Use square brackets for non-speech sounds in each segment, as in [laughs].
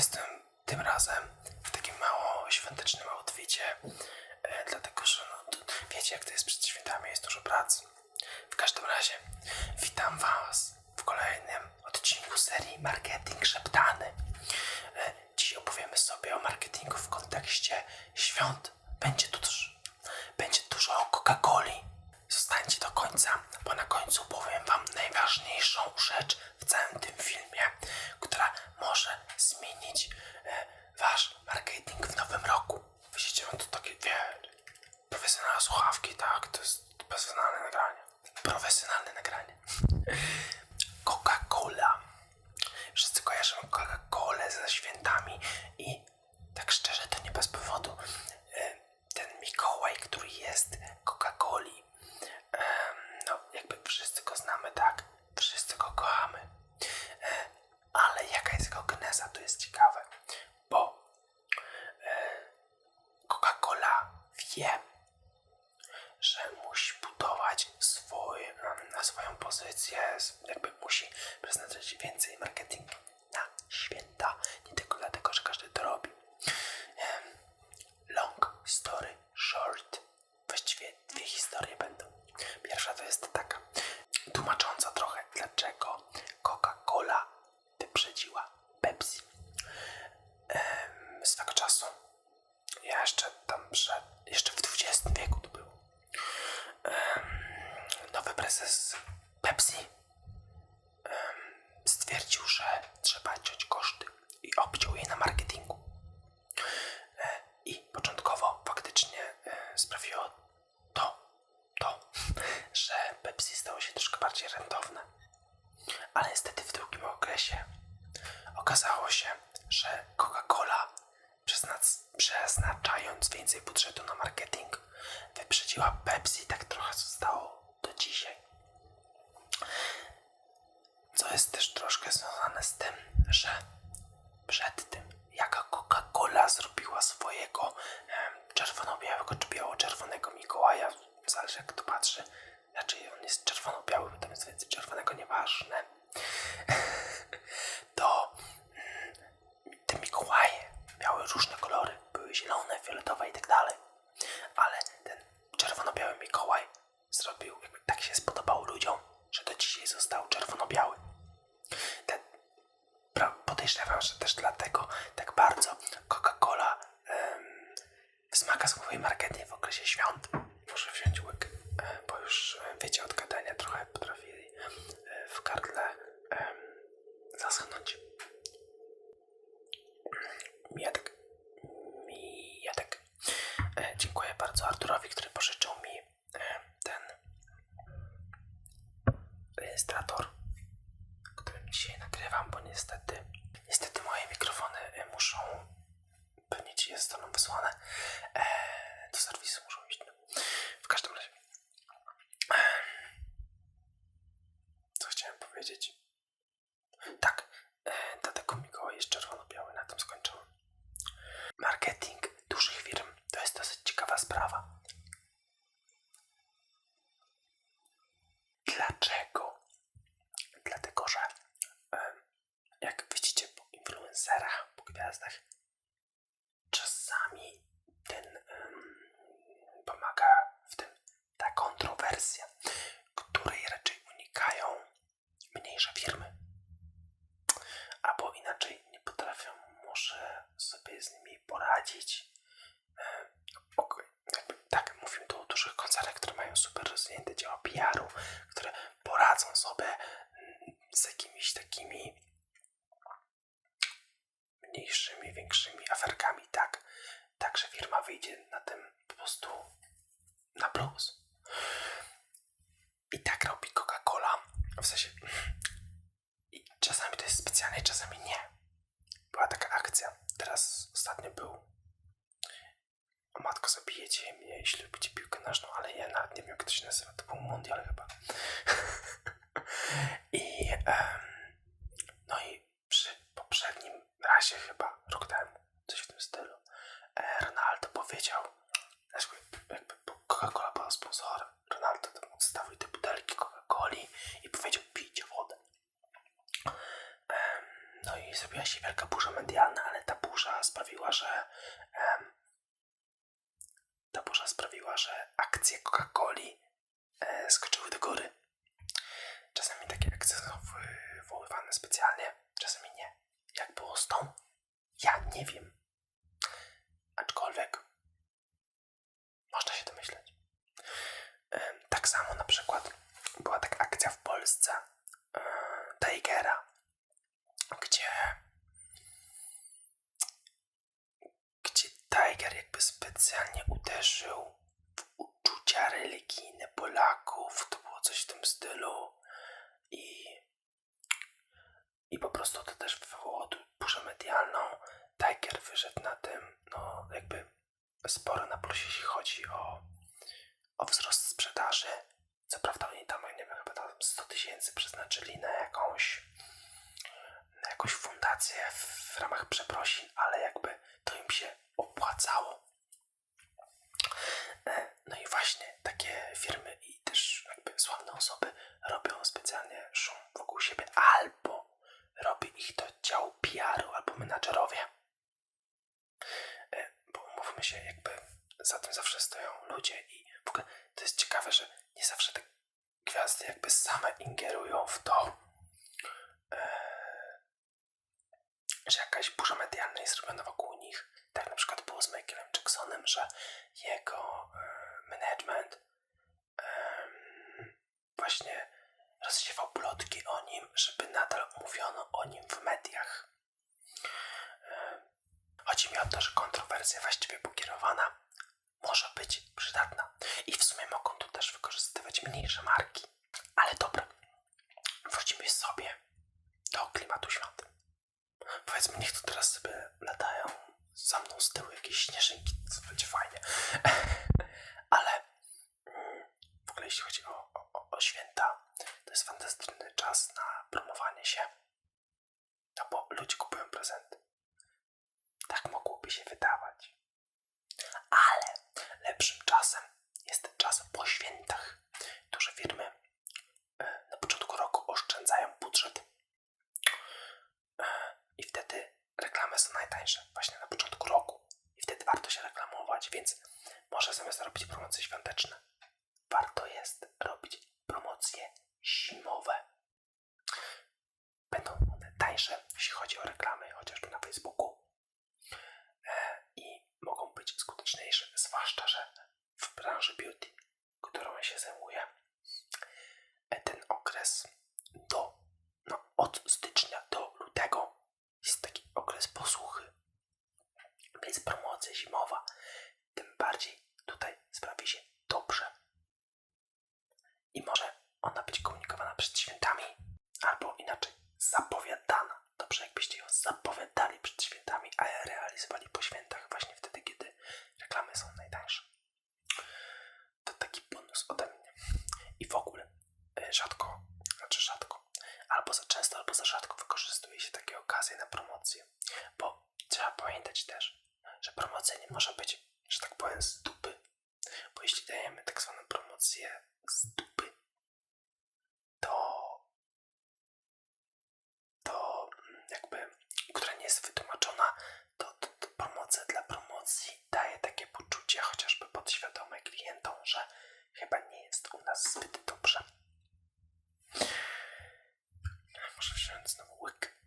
jestem tym razem w takim mało świątecznym outficie, e, dlatego że no, to, wiecie jak to jest przed świętami, jest dużo pracy. W każdym razie witam Was w kolejnym odcinku serii Marketing Szeptany. E, Dziś opowiemy sobie o marketingu w kontekście świąt. Będzie tu też, będzie dużo o Coca-Coli. Zostańcie do końca, bo na końcu powiem Wam najważniejszą rzecz w całym tym filmie, która może zmienić e, Wasz marketing w nowym roku. Widzicie, mam tu takie, wie, profesjonalne słuchawki, tak, to jest profesjonalne nagranie. Profesjonalne nagranie. Coca-Cola. Wszyscy kojarzymy Coca-Colę ze świętami i tak szczerze to nie bez powodu. E, Ten Mikołaj, który Coca-Coli, em, no jakby wszyscy go znamy, tak? Wszyscy go kochamy. E, Ale jaka jest jego geneza, to jest ciekawe, bo e, Coca-Cola wie, że musi budować swój, em, na swoją pozycję, s- jakby musi przeznaczać więcej marketingu na święta, nie tylko dlatego, że każdy to robi. Em, Long story short. Właściwie dwie historie będą. Pierwsza to jest taka, tłumacząca trochę, dlaczego Coca-Cola wyprzedziła Pepsi. Em, swego czasu, ja jeszcze tam przed, jeszcze w XX wieku to było. Em, nowy prezes Pepsi em, stwierdził, że trzeba ciąć koszty i obciął je na marketingu. E, I początkowo faktycznie e, sprawiło to, to, że Pepsi stało się troszkę bardziej rentowne. Ale niestety w długim okresie okazało się, że Coca-Cola przeznac- przeznaczając więcej budżetu na marketing wyprzedziła Pepsi, tak trochę zostało do dzisiaj. Co jest też troszkę związane z tym, że przed tym, jaka Coca-Cola zrobiła swojego em, czerwono-białego czy biało-czerwonego Mikołaja, zależy jak to patrzy, raczej on jest czerwono-biały, tam jest więcej czerwonego, nieważne, [laughs] to mm, te Mikołaje miały różne kolory, były zielone, fioletowe i tak dalej, ale ten czerwono-biały Mikołaj zrobił, jakby tak się spodobało ludziom, że do dzisiaj został czerwono-biały. Podejrzewam, że też dlatego tak bardzo Coca-Cola em, wzmaga swój marketing w okresie świąt. Muszę wziąć łyk, bo już wiecie, od gadania trochę potrafi e, w gardle em, zaschnąć. Miedek. Miedek. E, dziękuję bardzo Arturowi, który pożyczył mi e, ten rejestrator którym dzisiaj nagrywam, bo niestety, niestety moje mikrofony e, muszą, pewnie ci zostaną wysłane, e, do serwisu muszą iść. No. W każdym razie, e, co chciałem powiedzieć? Tak, e, dlatego Mikołaj jest czerwono-biały, na tym skończyłem. Marketing dużych firm to jest dosyć ciekawa sprawa. Dlaczego? Dlatego, że em, jak widzicie po influencerach, po gwiazdach, czasami ten em, pomaga w tym ta kontrowersja, której raczej unikają mniejsze firmy. Albo inaczej nie potrafią może sobie z nimi poradzić. Em, ok, jakby, tak, mówimy tu o dużych koncernach, które mają super rozwinięte działa PR-u, które poradzą sobie mm, z jakimiś takimi mniejszymi, większymi aferkami, tak. Także firma wyjdzie na tym po prostu na plus. I tak robi Coca-Cola. W sensie. I czasami to jest specjalnie, czasami nie. Była taka akcja. Teraz ostatnio był. O matko, zabijecie mnie, jeśli lubicie piłkę nożną, ale ja nawet nie wiem, jak to się nazywa. To był mundial chyba. [laughs] I em, 2012 chyba, rok temu, coś w tym stylu, e, Ronaldo powiedział, znaczy, jakby Coca-Cola była sponsorem, Ronaldo tam odstawił te butelki Coca-Coli i powiedział pijcie wodę. E, no i zrobiła się wielka burza medialna, ale ta burza sprawiła, że e, ta burza sprawiła, że akcje Coca-Coli skoczyły do góry. Czasami takie akcje są wywoływane specjalnie, czasami nie. Jak było z tą? Ja nie wiem. Aczkolwiek można się domyśleć. Tak samo na przykład była taka akcja w Polsce e, Tigera, gdzie gdzie Tiger jakby specjalnie uderzył w uczucia religijne Polaków. To było coś w tym stylu i i po prostu to też wywołało burzę medialną. Tiger wyszedł na tym, no jakby sporo na plusie, jeśli chodzi o, o wzrost sprzedaży. Co prawda oni tam, nie wiem, chyba tam 100 tysięcy przeznaczyli na jakąś na jakąś fundację w, w ramach przeprosin, ale jakby to im się opłacało. E, No i właśnie takie firmy i też jakby sławne osoby robią specjalnie szum wokół siebie, albo robi ich to dział PR-u albo menadżerowie. E, Bo umówmy się, jakby za tym zawsze stoją ludzie i w ogóle to jest ciekawe, że nie zawsze te gwiazdy jakby same ingerują w to, e, że jakaś burza medialna jest robiona wokół nich. Tak na przykład było z Michaelem Jacksonem, że jego e, management em, właśnie rozsiewał plotki o nim, żeby nadal mówiono o nim w mediach. E, Chodzi mi o to, że kontrowersja właściwie pokierowana może być przydatna i w sumie mogą tu też wykorzystywać mniejsze marki. Ale dobra, wrócimy sobie do klimatu świąt. Powiedzmy, niech tu teraz sobie latają za mną z tyłu jakieś śnieżynki, co będzie fajnie. Ale mm, w ogóle jeśli chodzi o, o, o święta, to jest fantastyczny czas na promowanie się. No bo ludzie kupują prezenty. Tak mogłoby się wydawać. Ale lepszym czasem jest czas po świętach. Duże firmy e, na początku roku oszczędzają budżet E, i wtedy reklamy są najtańsze właśnie na początku roku i wtedy warto się reklamować, więc może zamiast robić promocje świąteczne, warto jest robić promocje Będą one tańsze, jeśli chodzi o reklamy, chociażby na Facebooku E, i mogą być skuteczniejsze, zwłaszcza, że w branży beauty, którą się zajmuję, e, ten okres do, no, od stycznia do lutego jest taki okres posłuchy. Więc promocja zimowa tym bardziej tutaj sprawi się dobrze. I może ona być komunikowana przed świętami, albo inaczej zapowiadana. Dobrze, jakbyście ją zapowiadali przed świętami, a realizowali po świętach, właśnie wtedy, kiedy reklamy są najtańsze. To taki bonus ode mnie. I w ogóle e, rzadko, znaczy rzadko, albo za często, albo za rzadko wykorzystuje się takie okazje na promocję. Bo trzeba pamiętać też, że promocja nie może być, że tak powiem, z dupy. Bo jeśli dajemy tak zwaną promocję z dupy, to to jakby, która nie jest wytłumaczona, to, to, to promocja dla promocji daje takie poczucie, chociażby podświadome klientom, że chyba nie jest u nas zbyt dobrze. Muszę wziąć znowu łyk.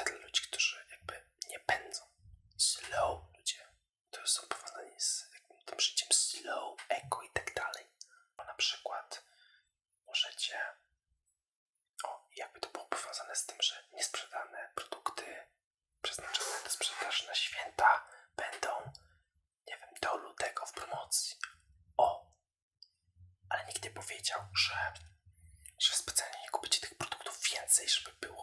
opcja ludzi, którzy jakby nie pędzą. Slow ludzie, którzy są powiązani z tym życiem slow, eco i tak dalej. Bo na przykład możecie, o jakby to było powiązane z tym, że niesprzedane produkty przeznaczone do sprzedaży na święta będą, nie wiem, do lutego w promocji. O! Ale nikt nie powiedział, że, że specjalnie nie kupicie tych produktów więcej, żeby było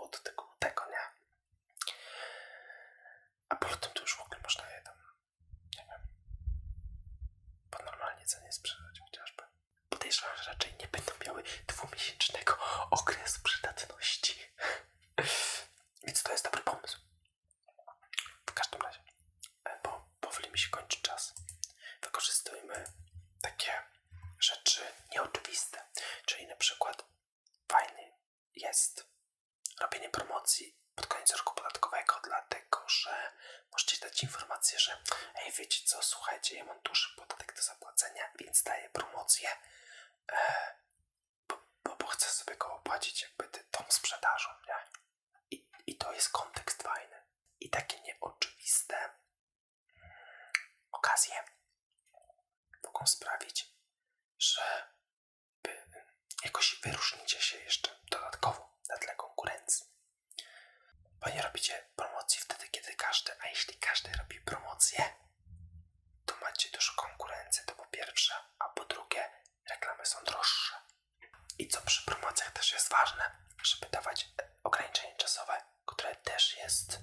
ważne, żeby dawać e, ograniczenie czasowe, które też jest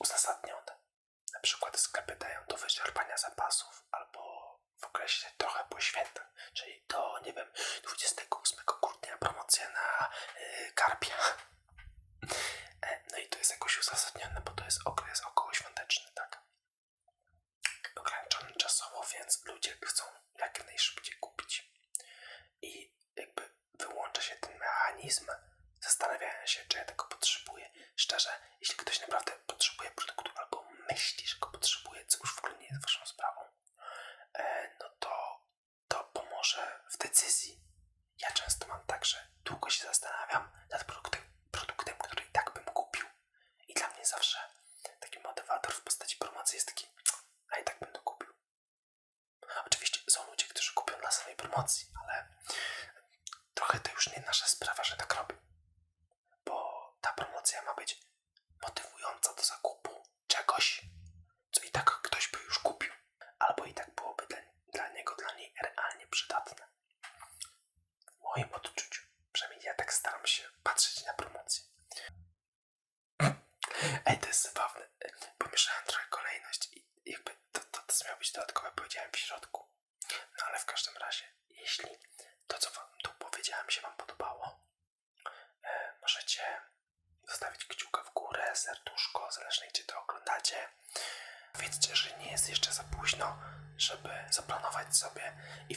uzasadnione. Na przykład sklepy dają do wyczerpania zapasów albo w okresie trochę po świętach, czyli do, nie wiem, 28 grudnia promocja na yy, karpia. E, No i to jest jakoś uzasadnione, bo to jest okres okołoświąteczny, tak? Ograniczony czasowo, więc ludzie chcą jak najszybciej kupić. I jakby wyłącza się ten mechanizm zastanawiania się, czy ja tego potrzebuję. Szczerze, jeśli ktoś naprawdę potrzebuje produktu albo myśli, że go potrzebuje, co już w ogóle nie jest waszą sprawą, e, no to to pomoże w decyzji. Ja często mam tak, że długo się zastanawiam nad produktem, produktem który i tak bym kupił. I dla mnie zawsze taki motywator w postaci promocji jest taki, a i tak bym to kupił. Oczywiście są ludzie, którzy kupią promocji, ale trochę to już nie nasza sprawa, że tak robią. Bo ta promocja ma być motywująca do zakupu czegoś, co i tak ktoś by już kupił, albo i tak byłoby dla, dla niego, dla niej realnie przydatne. W moim odczuciu, przynajmniej ja tak staram się patrzeć na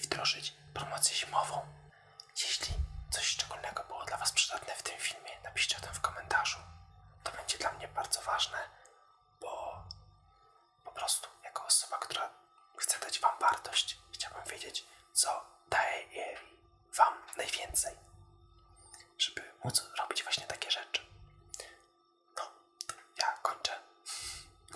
wdrożyć promocję zimową. Jeśli coś szczególnego było dla Was przydatne w tym filmie, napiszcie o tym w komentarzu. To będzie dla mnie bardzo ważne, bo po prostu jako osoba, która chce dać Wam wartość, chciałbym wiedzieć, co daje Wam najwięcej, żeby móc robić właśnie takie rzeczy. No, to ja kończę.